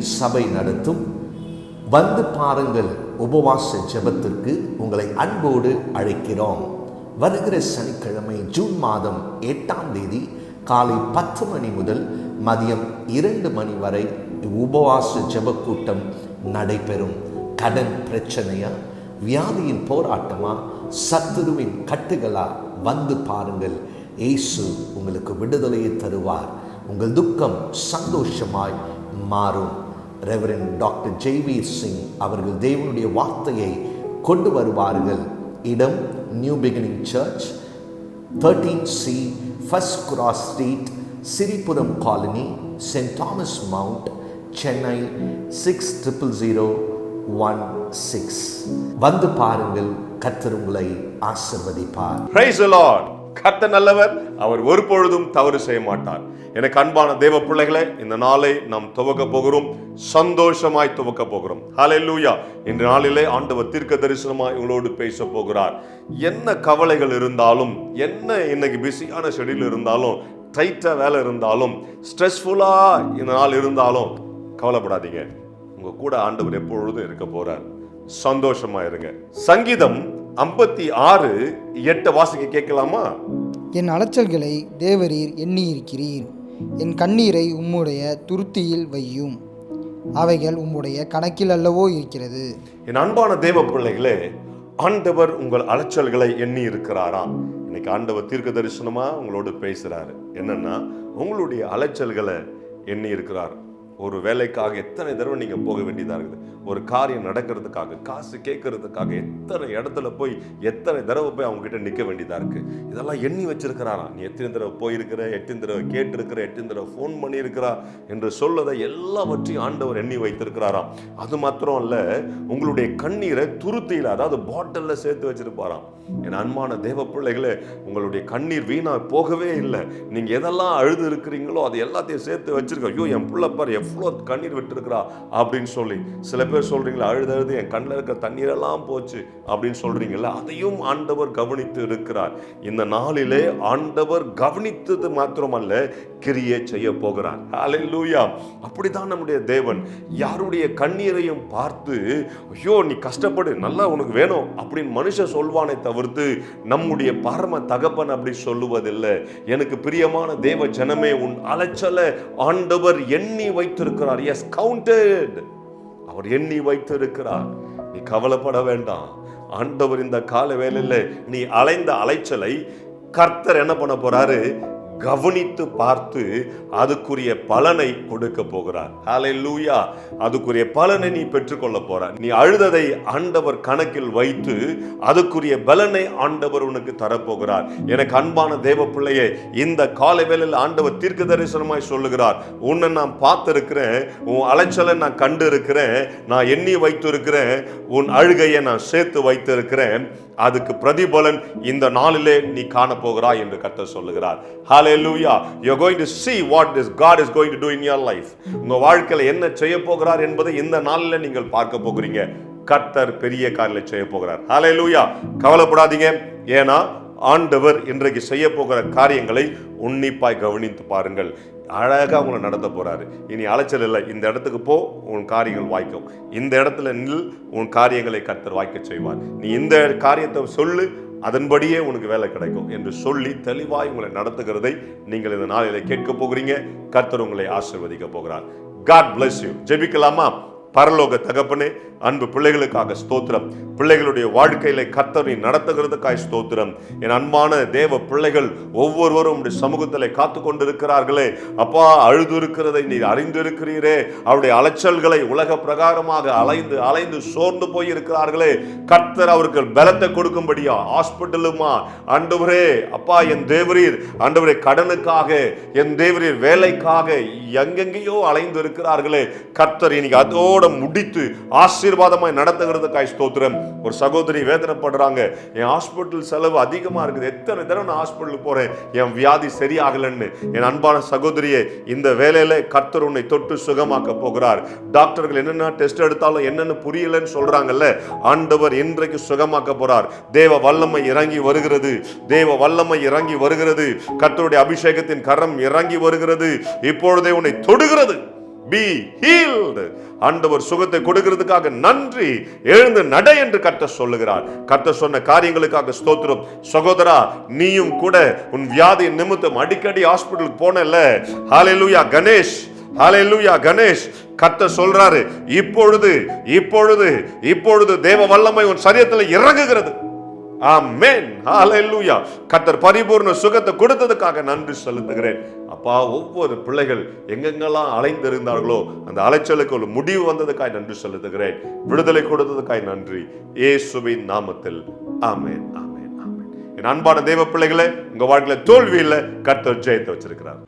சபை நடத்தும். வந்து பாருங்கள் உபவாச ஜெபத்திற்கு உங்களை அன்போடு அழைக்கிறோம். வருகிற சனிக்கிழமை ஜூன் மாதம் எட்டாம் தேதி காலை பத்து மணி முதல் மதியம் இரண்டு மணி வரை உபவாச ஜெப கூட்டம் நடைபெறும். கடன் பிரச்சனையா வியாதியின் போராட்டமா சத்துருவின் கட்டுகளா வந்து பாருங்கள். இயேசு உங்களுக்கு விடுதலையை தருவார். உங்கள் துக்கம் சந்தோஷமாய் மாறும். ரெவரன் டாக்டர் ஜெய்வீர் சிங் அவர்கள் தேவனுடைய வார்த்தையை கொண்டு வருவார்கள். இடம் new beginning church thirteen C first cross street Siripuram colony Saint Thomas Mount Chennai six triple zero one six வந்து பாருங்கள் கர்த்தர் உங்களை ஆசிர்வதிப்பார். கர்த்த நல்லவர் அவர் ஒரு பொழுதும் தவறு செய்ய மாட்டார். எனக்கு அன்பான தேவ பிள்ளைகளை இந்த நாளை நாம் துவக்க போகிறோம். சந்தோஷமாய் துவக்க போகிறோம். ஹாலெல்லூயா இன்று நாளிலே ஆண்டவர் தீர்க்க தரிசனமாய் உங்களோடு பேச போகிறார். என்ன கவலைகள் இருந்தாலும் என்ன இன்னைக்கு பிஸியான ஷெடியூல் இருந்தாலும் டைட்டா வேலை இருந்தாலும் ஸ்ட்ரெஸ்ஃபுல்லா இந்த நாள் இருந்தாலும் கவலைப்படாதீங்க. உங்க கூட ஆண்டவர் எப்பொழுதும் இருக்க போறார். சந்தோஷமா இருங்க சங்கீதம் ஐம்பத்தி ஆறு எட்டு வாசிக்க கேட்கலாமா? என் அலைச்சல்களை தேவரீர் எண்ணியிருக்கிறீர். என் கண்ணீரை உம்முடைய துருத்தியில் வையும். அவைகள் உம்முடைய கணக்கில் அல்லவோ இருக்கிறது. என் அன்பான தேவ பிள்ளைகளே ஆண்டவர் உங்கள் அலைச்சல்களை எண்ணி இருக்கிறாராம் இன்னைக்கு ஆண்டவர் தீர்க்க தரிசனமா உங்களோடு பேசுறாரு. என்னன்னா உங்களுடைய அலைச்சல்களை எண்ணி இருக்கிறார் ஒரு வேலைக்காக எத்தனை தடவை நீங்கள் போக வேண்டியதாக இருக்குது? ஒரு காரியம் நடக்கிறதுக்காக காசு கேட்கறதுக்காக எத்தனை இடத்துல போய் எத்தனை தடவை போய் அவங்க நிற்க வேண்டியதாக இருக்குது இதெல்லாம் எண்ணி வச்சிருக்கிறாரா? நீ எத்தனை தடவை போயிருக்கிற? எத்தனை தடவை கேட்டிருக்கிற? எத்தனை தடவை ஃபோன் பண்ணியிருக்கிறா? என்று சொல்லதை எல்லாவற்றையும் ஆண்டவர் எண்ணி வைத்திருக்கிறாராம். அது மாத்திரம் அல்ல உங்களுடைய கண்ணீரை துருத்தியில் அதாவது பாட்டிலில் சேர்த்து வச்சிருப்பாராம். என் அன்பான தேவ பிள்ளைகளே உங்களுடைய கண்ணீர் வீணாக போகவே இல்லை. நீங்கள் எதெல்லாம் அழுது இருக்கிறீங்களோ அது எல்லாத்தையும் சேர்த்து வச்சிருக்க ஐயோ என் பிள்ளைப்பார் எஃப் எவ்வளோ கண்ணீர் விட்டுருக்குறா அப்படின்னு சொல்லி. சில பேர் சொல்கிறீங்களா அழுது அழுது என் கண்ணில் இருக்கிற தண்ணீரெல்லாம் போச்சு அப்படின்னு சொல்றீங்கல்ல அதையும் ஆண்டவர் கவனித்து இருக்கிறார். இந்த நாளிலே ஆண்டவர் கவனித்தது மாத்திரமல்ல கிரியை செய்ய போகிறார். ஹalleluya அப்படிதான் நம்முடைய தேவன். யாருடைய கண்ணீரையும் பார்த்து ஐயோ நீ கஷ்டப்படு நல்லா உனக்கு வேணும் அப்படின்னு மனுஷன் சொல்வானே தவிர்த்து நம்முடைய பரம தகப்பன் அப்படி சொல்லுவதில்லை. எனக்கு பிரியமான தேவ ஜனமே உன் அலைச்சலை ஆண்டவர் எண்ணி வைத்திருக்கிறார். எஸ் கவுண்டட் அவர் எண்ணி வைத்திருக்கிறார். நீ கவலைப்பட வேண்டாம். ஆண்டவர் இந்த கால வேலையில் நீ அலைந்த அலைச்சலை கர்த்தர் என்ன பண்ண போறாரு? கவனித்து பார்த்து அதுக்குரிய பலனை கொடுக்க போகிறார். ஹalleluya அதுக்குரிய பலனை நீ பெற்றுக்கொள்ள போறார் நீ அழுததை ஆண்டவர் கணக்கில் வைத்து அதுக்குரிய பலனை ஆண்டவர் உனக்கு தரப்போகிறார். எனக்கு அன்பான தேவ பிள்ளையே இந்த காலை வேளையில் ஆண்டவர் தீர்க்க தரிசனமாய் சொல்லுகிறார். உன்னை நான் பார்த்திருக்கிறேன் உன் அலைச்சலை நான் கண்டு இருக்கிறேன் நான் எண்ணி வைத்திருக்கிறேன் உன் அழுகையை நான் சேர்த்து வைத்திருக்கிறேன். அதுக்கு பிரதிபலன் இந்த நாளிலே நீ காணப்போகிறாய் என்று கத்த சொல்லுகிறார். ஹalleluya you're going to see what this god is going to do in your life. உங்க வாழ்க்கையில என்ன செய்ய போகிறார் என்பதை இந்த நாளில் நீங்கள் பார்க்க போகிறீங்க. கர்த்தர் பெரிய காரில் செய்ய போகிறார். ஹalleluya கவலைப்படாதீங்க. ஏன்னா ஆண்டவர் இன்றைக்கு செய்ய போகிற காரியங்களை உன்னிப்பாய் கவனித்து பாருங்கள். அழகா உங்களை நடத்த போறாரு. இனி அலைச்சல் இல்லை. இந்த இடத்துக்கு போ உன் காரியங்கள் வாய்க்கும். இந்த இடத்துல நில் உன் காரியங்களை கர்த்தர் வாய்க்க செய்வார். நீ இந்த காரியத்தை சொல்லு அதன்படியே உனக்கு வேலை கிடைக்கும் என்று சொல்லி தெளிவாய் உங்களை நடத்துகிறதை நீங்கள் இந்த நாளில் கேட்க போகிறீங்க. கர்த்தர் உங்களை ஆசிர்வதிக்க போகிறார். காட் பிளஸ் யூ ஜெபிக்கலாமா? பரலோக தகப்பனே அன்பு பிள்ளைகளுக்காக ஸ்தோத்திரம். பிள்ளைகளுடைய வாழ்க்கையில கர்த்தரை நடத்துகிறதுக்காய் ஸ்தோத்திரம். என் அன்பான தேவ பிள்ளைகள் ஒவ்வொருவரும் உடைய சமூகத்தில் காத்து கொண்டிருக்கிறார்களே. அப்பா அழுது இருக்கிறதை நீர் அறிந்திருக்கிறீரே. அவருடைய அலைச்சல்களை உலக பிரகாரமாக அலைந்து அலைந்து சோர்ந்து போய் இருக்கிறார்களே கர்த்தர் அவர்கள் பலத்தை கொடுக்கும்படியா ஹாஸ்பிட்டலுமா? ஆண்டவரே அப்பா என் தேவரீர் ஆண்டவரே கடனுக்காக என் தேவரீர் வேலைக்காக எங்கெங்கேயோ அலைந்து இருக்கிறார்களே கர்த்தர் இன்னைக்கு அதோட முடித்து ஆசீர்வாதமாய் நடத்துகிறதுக்காய் ஸ்தோத்திரம். ஒரு சகோதரி வேதனைப்படுறாங்க. என் ஹாஸ்பிட்டல் செலவு அதிகமா இருக்குது. எத்தனை தடவை நான் ஹாஸ்பிட்டலுக்கு போறேன்? என் வியாதி சரியாகலன்னு. என் அன்பான சகோதரியே இந்த வேலையில கர்த்தர் உன்னை தொட்டு சுகமாக்க போகிறார். டாக்டர்கள் என்னென்ன டெஸ்ட் எடுத்தாலும் என்னென்னு புரியலன்னு சொல்றாங்கல்ல? ஆண்டவர் இன்றைக்கு சுகமாக்க போறார். தேவ வல்லமை இறங்கி வருகிறது. தேவ வல்லமை இறங்கி வருகிறது. கர்த்தருடைய அபிஷேகத்தின் கரம் இறங்கி வருகிறது. இப்பொழுதே உன்னை தொடுகிறது. பி ஹீல்டு ஆண்டவர் சுகத்தை கொடுக்கிறதுக்காக நன்றி. எழுந்து நட என்று கர்த்தர் சொல்லுகிறார். கர்த்த சொன்ன காரியங்களுக்காக ஸ்தோத்திரம். சகோதரா நீயும் கூட உன் வியாதி நிமித்தம் அடிக்கடி ஹாஸ்பிட்டலுக்கு போனல ஹalleluya கணேஷ். ஹalleluya கணேஷ். கர்த்த சொல்றாரு இப்பொழுது இப்பொழுது இப்பொழுது தேவ வல்லமை உன் சரீரத்தில் இறங்குகிறது. ஆமென். ஹalleluya. கர்த்தர் பரிபூர்ண சுகத்தை கொடுத்ததுக்காக நன்றி செலுத்துகிறேன். அப்பா ஒவ்வொரு பிள்ளைகள் எங்கெங்கெல்லாம் அலைந்திருந்தார்களோ அந்த அலைச்சலுக்கு ஒரு முடிவு வந்ததுக்காய் நன்றி செலுத்துகிறேன். விடுதலை கொடுத்ததுக்காய் நன்றி. இயேசுவின் நாமத்தில். ஆமேன் ஆமேன் ஆமேன். என் அன்பான தேவ பிள்ளைகளே உங்க வாழ்க்கையில தோல்வி இல்ல கர்த்தர் ஜெயத்தை வச்சிருக்கிறார்.